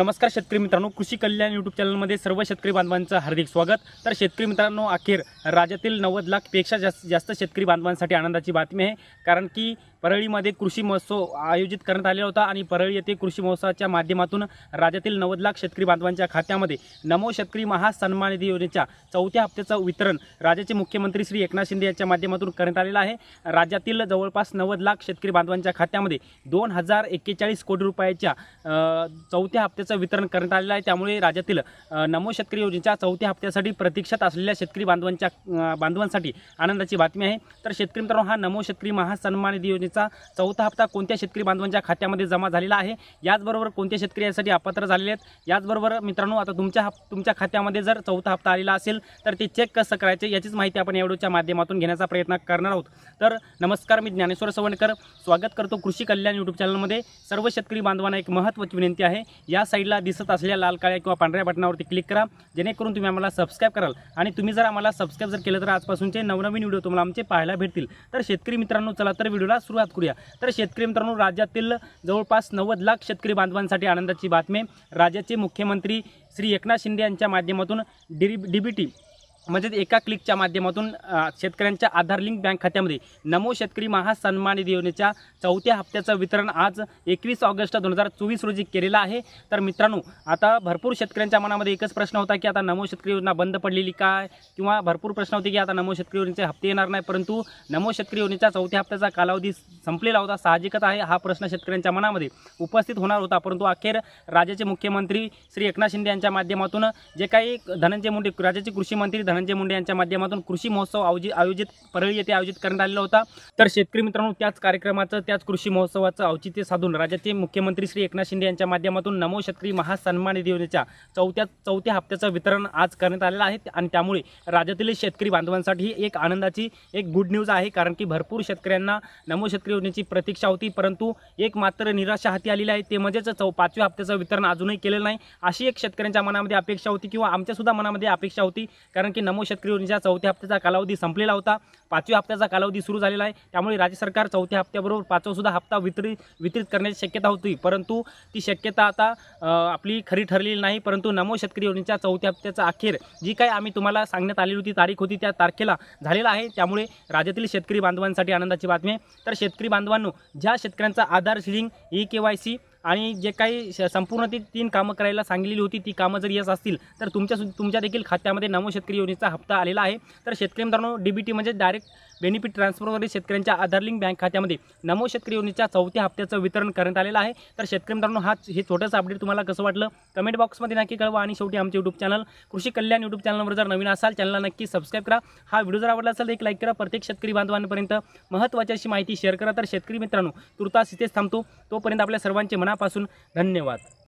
नमस्कार शेतकरी मित्रांनो कृषी कल्याण यूट्यूब चॅनलमध्ये सर्व शेतकरी बांधवांचं हार्दिक स्वागत. तर शेतकरी मित्रांनो अखेर राज्यातील नव्वद लाखपेक्षा जास्त जास्त शेतकरी बांधवांसाठी आनंदाची बातमी आहे. कारण की परळीमध्ये कृषी महोत्सव आयोजित करण्यात आलेला होता आणि परळी येथे कृषी महोत्सवाच्या माध्यमातून राज्यातील नव्वद लाख शेतकरी बांधवांच्या खात्यामध्ये नमो शेतकरी महासन्मान निधी योजनेच्या चौथ्या हप्त्याचं वितरण राज्याचे मुख्यमंत्री श्री एकनाथ शिंदे यांच्या माध्यमातून करण्यात आलेलं आहे. राज्यातील जवळपास नव्वद लाख शेतकरी बांधवांच्या खात्यामध्ये दोन हजार एक्केचाळीस कोटी रुपयाच्या चौथ्या हप्त्याचं वितरण करण्यात आलेलं आहे. त्यामुळे राज्यातील नमो शेतकरी योजनेच्या चौथ्या हप्त्यासाठी प्रतीक्षात असलेल्या शेतकरी बांधवांच्या बांधवांसाठी आनंदाची बातमी आहे. तर शेतकरी मित्रांनो हा नमो शेतकरी महासन्मान निधी योजनेचा चौथा हप्ता कोणत्या शेतकरी बांधवांच्या खात्यामध्ये जमा झालेला आहे? याचबरोबर कोणत्या शेतकरी यासाठी अपात्र झालेले आहेत? याचबरोबर मित्रांनो आता तुमच्या हप तुमच्या खात्यामध्ये जर चौथा हप्ता आलेला असेल तर ते चेक कसं करायचे याचीच माहिती आपण या व्हिडिओच्या माध्यमातून घेण्याचा प्रयत्न करणार आहोत. तर नमस्कार मी ज्ञानेश्वर सवणकर. स्वागत करतो कृषी कल्याण यूट्यूब चॅनलमध्ये सर्व शेतकरी बांधवांना एक महत्त्वाची विनंती आहे. या साईडला दिसत असलेल्या लाल काळ्या किंवा पांढऱ्या बटनावरती क्लिक करा. जेणेकरून तुम्ही आम्हाला सबस्क्राईब कराल. आणि तुम्ही जर आम्हाला सबस्क्राईब जर केलं तर आजपासूनचे नवनवीन व्हिडिओ तुम्हाला आमचे पाहायला भेटतील. तर शेतकरी मित्रांनो चला तर व्हिडिओला सुरू सुरुवात करूया. तर शेतकरी मित्रांनो राज्यातील जवळपास नव्वद लाख शेतकरी बांधवांसाठी आनंदाची बातमी. राज्याचे मुख्यमंत्री श्री एकनाथ शिंदे यांच्या माध्यमातून डी डीबीटी म्हणजेच म्हणजे एका क्लिकच्या माध्यमातून शेतकऱ्यांच्या आधार लिंक बँक खात्यामध्ये नमो शेतकरी महासन्मान निधी योजनेच्या चौथ्या हप्त्याचं वितरण आज एकवीस ऑगस्ट दोन हजार चोवीस रोजी केलेलं आहे. तर मित्रांनो आता भरपूर शेतकऱ्यांच्या मनामध्ये एकच प्रश्न होता की आता नमो शेतकरी योजना बंद पडलेली काय? किंवा भरपूर प्रश्न होते की आता नमो शेतकरी योजनेचे हप्ते येणार नाही परंतु नमो शेतकरी योजनेच्या चौथ्या हप्त्याचा कालावधी संपलेला होता साहजिकच आहे हा प्रश्न शेतकऱ्यांच्या मनामध्ये उपस्थित होणार होता. परंतु अखेर राज्याचे मुख्यमंत्री श्री एकनाथ शिंदे यांच्या माध्यमातून जे काही धनंजय मुंडे राज्याचे कृषी मंत्री धनंजय मुंडे यांच्या माध्यमातून कृषी महोत्सव आयोजित आयोजित परळी येथे आयोजित करण्यात आलेला होता. तर शेतकरी मित्रांनो त्याच कार्यक्रमाचं त्याच कृषी महोत्सवाचं औचित्य साधून राज्याचे मुख्यमंत्री श्री एकनाथ शिंदे यांच्या माध्यमातून नमो शेतकरी महासन्मान निधी योजनेच्या चौथ्या चौथ्या हप्त्याचं वितरण आज करण्यात आलेलं आहे. आणि त्यामुळे राज्यातील शेतकरी बांधवांसाठी एक आनंदाची एक गुड न्यूज आहे. कारण की भरपूर शेतकऱ्यांना नमो शेतकरी योजनेची प्रतीक्षा होती. परंतु एक मात्र निराशा हाती आलेली आहे. ते म्हणजेच चौ पाचव्या हप्त्याचं वितरण अजूनही केलेलं नाही. अशी एक शेतकऱ्यांच्या मनामध्ये अपेक्षा होती किंवा आमच्यासुद्धा मनामध्ये अपेक्षा होती. कारण की नमो शेतकरी योजनेच्या चौथ्या हप्त्याचा कालावधी संपलेला होता. पाचव्या हप्त्याचा कालावधी सुरू झालेला आहे. त्यामुळे राज्य सरकार चौथ्या हप्त्याबरोबर पाचवासुद्धा हप्ता वितरित वितरित करण्याची शक्यता होती. परंतु ती शक्यता आता आपली खरी ठरलेली नाही. परंतु नमो शेतकरी योजनेच्या चौथ्या हप्त्याचा अखेर जी काही आम्ही तुम्हाला सांगण्यात आलेली होती तारीख होती त्या तारखेला झालेला आहे. त्यामुळे राज्यातील शेतकरी बांधवांसाठी आनंदाची बातमी आहे. तर शेतकरी बांधवांनो ज्या शेतकऱ्यांचा Aadhaar link E K Y C आणि जे काही श- संपूर्ण ती तीन कामं करायला सांगितलेली होती ती कामं जर येस असतील तर तुमच्या सु- तुमच्या देखील खात्यामध्ये नमो शेतकरी योजनेचा हप्ता आलेला आहे. तर शेतकरी मित्रांनो डी बी टी म्हणजे डायरेक्ट बेनिफिट ट्रान्सफरद्वारे शेतकऱ्यांच्या आधार लिंक बँक खात्यामध्ये. नमो शेतकरी योजनेच्या चौथ्या हप्त्याचं वितरण करण्यात आलेलं आहे. तर शेतकरी मित्रांनो हा हे छोटंसं अपडेट तुम्हाला कसं वाटलं? कमेंट बॉक्समध्ये नक्की कळवा आणि शेवटी आमचे यूट्यूब चॅनल कृषी कल्याण यूट्यूब चॅनलवर जर नवीन असाल चॅनलला नक्की सबस्क्राईब करा. हा व्हिडिओ जर आवडला असेल तर एक लाईक करा. प्रत्येक शेतकरी बांधवांपर्यंत महत्त्वाची अशी माहिती शेअर करा. तर शेतकरी मित्रांनो तुर्तास इथेच थांबतो. तोपर्यंत आपल्या सर्वांचे मनापासून धन्यवाद.